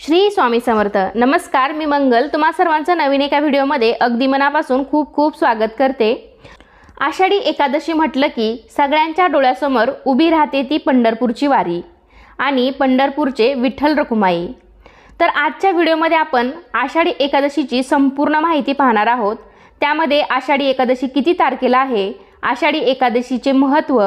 श्री स्वामी समर्थ. नमस्कार मी मंगल. तुम्हा सर्वांचं नवीन एका व्हिडिओमध्ये अगदी मनापासून खूप खूप स्वागत करते. आषाढी एकादशी म्हटलं की सगळ्यांच्या डोळ्यासमोर उभी राहते ती पंढरपूरची वारी आणि पंढरपूरचे विठ्ठल रखुमाई. तर आजच्या व्हिडिओमध्ये आपण आषाढी एकादशीची संपूर्ण माहिती पाहणार आहोत. त्यामध्ये आषाढी एकादशी किती तारखेला आहे आषाढी एकादशीचे महत्त्व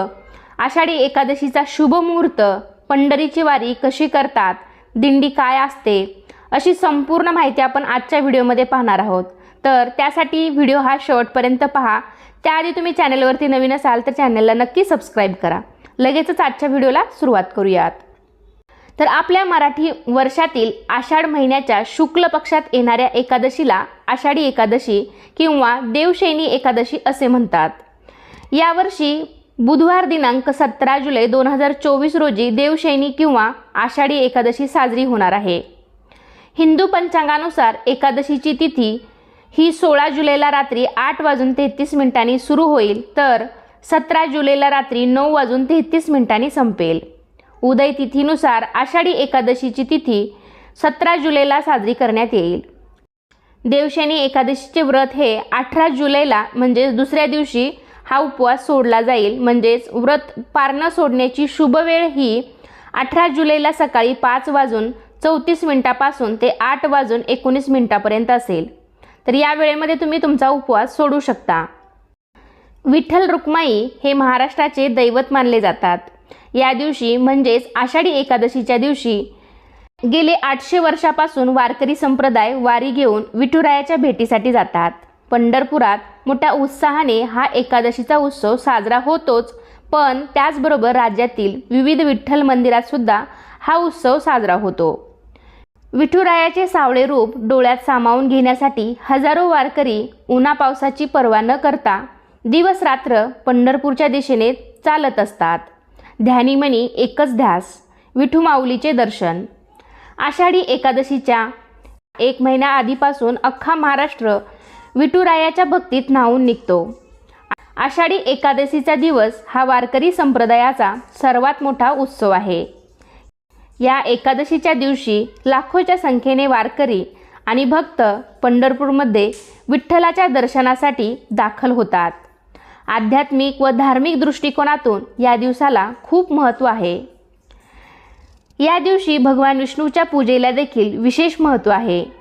आषाढी एकादशीचा शुभ मुहूर्त पंढरीची वारी कशी करतात दिंडी काय असते अशी संपूर्ण माहिती आपण आजच्या व्हिडिओमध्ये पाहणार आहोत. तर त्यासाठी व्हिडिओ हा शेवटपर्यंत पहा. त्याआधी तुम्ही चॅनलवरती नवीन असाल तर चॅनलला नक्की सबस्क्राईब करा. लगेचच आजच्या व्हिडिओला सुरुवात करूयात. तर आपल्या मराठी वर्षातील आषाढ महिन्याच्या शुक्ल पक्षात येणाऱ्या एकादशीला आषाढी एकादशी किंवा देवशैनी एकादशी असे म्हणतात. यावर्षी बुधवार दिनांक सतरा जुलै दोन हजार चोवीस रोजी देवशैनी किंवा आषाढी एकादशी साजरी होणार आहे. हिंदू पंचांगानुसार एकादशीची तिथी ही सोळा जुलैला रात्री आठ वाजून तेहतीस मिनिटांनी सुरू होईल तर सतरा जुलैला रात्री नऊ वाजून तेहतीस मिनिटांनी संपेल. उदय तिथीनुसार आषाढी एकादशीची तिथी सतरा जुलैला साजरी करण्यात येईल. देवशैनी एकादशीचे व्रत हे अठरा जुलैला म्हणजे दुसऱ्या दिवशी हा उपवास सोडला जाईल. म्हणजेच व्रत पारणं सोडण्याची शुभ वेळ ही अठरा जुलैला सकाळी पाच वाजून चौतीस मिनिटापासून ते आठ वाजून एकोणीस मिनिटापर्यंत असेल. तर या वेळेमध्ये तुम्ही तुमचा उपवास सोडू शकता. विठ्ठल रुक्माई हे महाराष्ट्राचे दैवत मानले जातात. या दिवशी म्हणजेच आषाढी एकादशीच्या दिवशी गेले आठशे वर्षापासून वारकरी संप्रदाय वारी घेऊन विठुरायाच्या भेटीसाठी जातात. पंढरपुरात मोठ्या उत्साहाने हा एकादशीचा उत्सव साजरा होतोच. पण त्याचबरोबर राज्यातील विविध विठ्ठल मंदिरात सुद्धा हा उत्सव साजरा होतो. विठुरायाचे सावळे रूप डोळ्यात सामावून घेण्यासाठी हजारो वारकरी उन्हा पावसाची पर्वा न करता दिवस रात्र पंढरपूरच्या दिशेने चालत असतात. ध्यानीमणी एकच ध्यास विठू माऊलीचे दर्शन. आषाढी एकादशीच्या एक महिना आधीपासून अख्खा महाराष्ट्र विठुरायाच्या भक्तीत न्हावून निघतो. आषाढी एकादशीचा दिवस हा वारकरी संप्रदायाचा सर्वात मोठा उत्सव आहे. या एकादशीच्या दिवशी लाखोच्या संख्येने वारकरी आणि भक्त पंढरपूरमध्ये विठ्ठलाच्या दर्शनासाठी दाखल होतात. आध्यात्मिक व धार्मिक दृष्टिकोनातून या दिवसाला खूप महत्त्व आहे. या दिवशी भगवान विष्णूच्या पूजेला देखील विशेष महत्त्व आहे.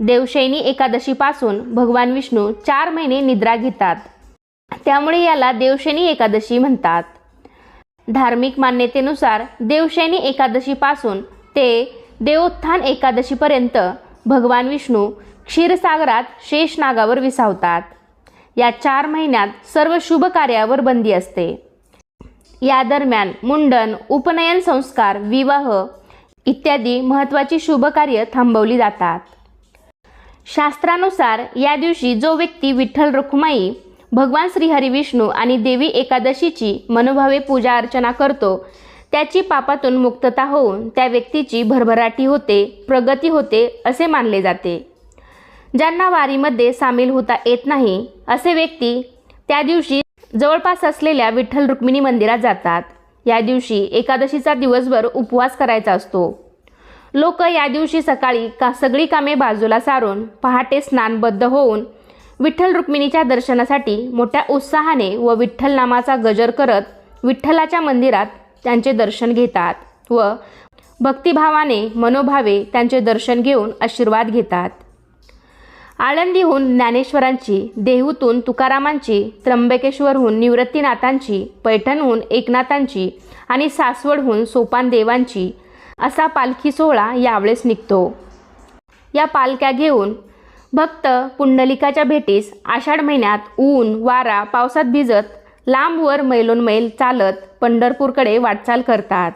देवशैनी एकादशीपासून भगवान विष्णू चार महिने निद्रा घेतात. त्यामुळे याला देवशैनी एकादशी म्हणतात. धार्मिक मान्यतेनुसार देवशैनी एकादशीपासून ते देवोत्थान एकादशीपर्यंत भगवान विष्णू क्षीरसागरात शेषनागावर विसावतात. या चार महिन्यात सर्व शुभ कार्यावर बंदी असते. या दरम्यान मुंडन उपनयन संस्कार विवाह इत्यादी महत्त्वाची शुभकार्य थांबवली जातात. शास्त्रानुसार या दिवशी जो व्यक्ती विठ्ठल रुक्माई भगवान श्रीहरी विष्णू आणि देवी एकादशीची मनोभावे पूजा अर्चना करतो त्याची पापातून मुक्तता होऊन त्या व्यक्तीची भरभराटी होते प्रगती होते असे मानले जाते. ज्यांना वारीमध्ये सामील होता येत नाही असे व्यक्ती त्या दिवशी जवळपास असलेल्या विठ्ठल रुक्मिणी मंदिरात जातात. या दिवशी एकादशीचा दिवसभर उपवास करायचा असतो. लोक या दिवशी सकाळी का सगळी कामे बाजूला सारून पहाटे स्नानबद्ध होऊन विठ्ठल रुक्मिणीच्या दर्शनासाठी मोठ्या उत्साहाने व विठ्ठल नामाचा गजर करत विठ्ठलाच्या मंदिरात त्यांचे दर्शन घेतात व भक्तिभावाने मनोभावे त्यांचे दर्शन घेऊन आशीर्वाद घेतात. आळंदीहून ज्ञानेश्वरांची देहूतून तुकारामांची त्र्यंबकेश्वरहून निवृत्तीनाथांची पैठणहून एकनाथांची आणि सासवडहून सोपान देवांची असा पालखी सोहळा यावेळेस निघतो. या पालख्या घेऊन भक्त पुंडलिकाच्या भेटीस आषाढ महिन्यात ऊन वारा पावसात भिजत लांबवर मैलोन मैल चालत पंढरपूरकडे वाटचाल करतात.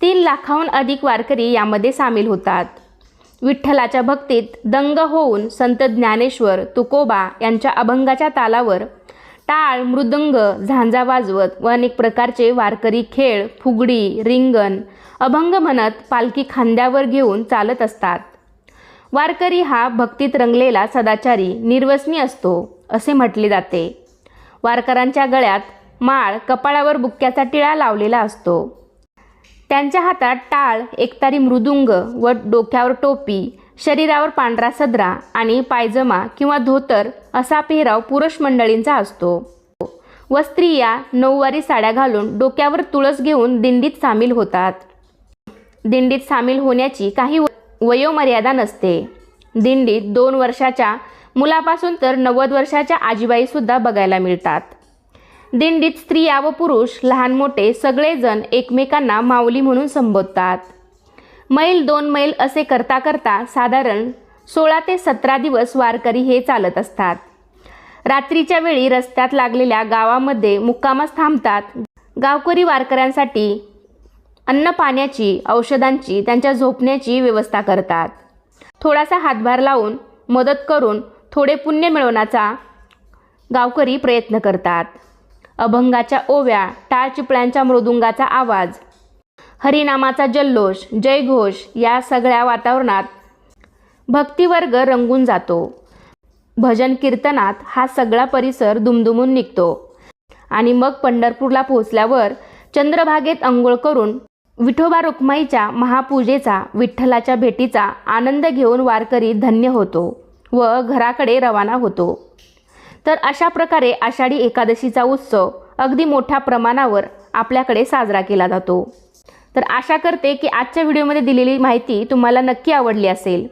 तीन लाखाहून अधिक वारकरी यामध्ये सामील होतात. विठ्ठलाच्या भक्तीत दंग होऊन संत ज्ञानेश्वर तुकोबा यांच्या अभंगाच्या तालावर टाळ मृदंग झांजा वाजवत व अनेक प्रकारचे वारकरी खेळ फुगडी रिंगण अभंग म्हणत पालखी खांद्यावर घेऊन चालत असतात. वारकरी हा भक्तीत रंगलेला सदाचारी निर्वसनी असतो असे म्हटले जाते. वारकऱ्यांच्या गळ्यात माळ कपाळावर बुक्क्याचा टिळा लावलेला असतो. त्यांच्या हातात टाळ एकतारी मृदुंग व डोक्यावर टोपी शरीरावर पांढरा सदरा आणि पायजमा किंवा धोतर असा पेहराव पुरुष मंडळींचा असतो. व स्त्रिया नऊवारी साड्या घालून डोक्यावर तुळस घेऊन दिंडीत सामील होतात. दिंडीत सामील होण्याची काही व- वयोमर्यादा नसते. दिंडीत दोन वर्षाच्या मुलापासून तर नव्वद वर्षाच्या आजीबाईसुद्धा बघायला मिळतात. दिंडीत स्त्रिया व पुरुष लहान मोठे सगळेजण एकमेकांना माऊली म्हणून संबोधतात. मैल दोन मैल असे करता करता साधारण सोळा ते सतरा दिवस वारकरी हे चालत असतात. रात्रीच्या वेळी रस्त्यात लागलेल्या गावामध्ये मुक्कामास थांबतात. गावकरी वारकऱ्यांसाठी अन्न पाण्याची औषधांची त्यांच्या झोपण्याची व्यवस्था करतात. थोडासा हातभार लावून मदत करून थोडे पुण्य मिळवण्याचा गावकरी प्रयत्न करतात. अभंगाच्या ओव्या टाळ चिपळ्यांच्या मृदुंगाचा आवाज हरिनामाचा जल्लोष जयघोष या सगळ्या वातावरणात भक्तिवर्ग रंगून जातो. भजन कीर्तनात हा सगळा परिसर दुमदुमून निघतो आणि मग पंढरपूरला पोहोचल्यावर चंद्रभागेत अंघोळ करून विठोबा रुक्माईच्या महापूजेचा विठ्ठलाच्या भेटीचा आनंद घेऊन वारकरी धन्य होतो व घराकडे रवाना होतो. तर अशा प्रकारे आषाढी एकादशीचा उत्सव अगदी मोठ्या प्रमाणावर आपल्याकडे साजरा केला जातो. तर आशा करते की आजच्या व्हिडिओमध्ये दिलेली माहिती तुम्हाला नक्की आवडली असेल.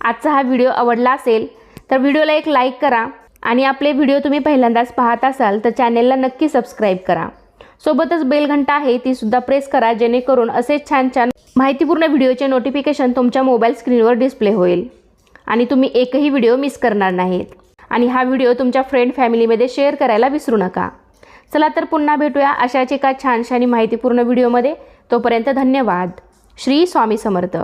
आजचा हा व्हिडिओ आवडला असेल तर व्हिडिओला एक लाईक करा आणि आपले व्हिडिओ तुम्ही पहिल्यांदाच पाहत असाल तर चॅनेलला नक्की सबस्क्राईब करा. सोबतच बेल घंटा आहे ती सुद्धा प्रेस करा जेणेकरून असेच छान छान माहितीपूर्ण व्हिडिओचे नोटिफिकेशन तुमच्या मोबाईल स्क्रीनवर डिस्प्ले होईल. आणि तुम्ही एकही व्हिडिओ मिस करणार नाहीत. आणि हा व्हिडिओ तुमच्या फ्रेंड फॅमिलीमध्ये शेअर करायला विसरू नका. चला तर पुन्हा भेटूया अशाच एका छानशानी माहितीपूर्ण व्हिडिओमध्ये तोपर्यंत धन्यवाद. श्री स्वामी समर्थ.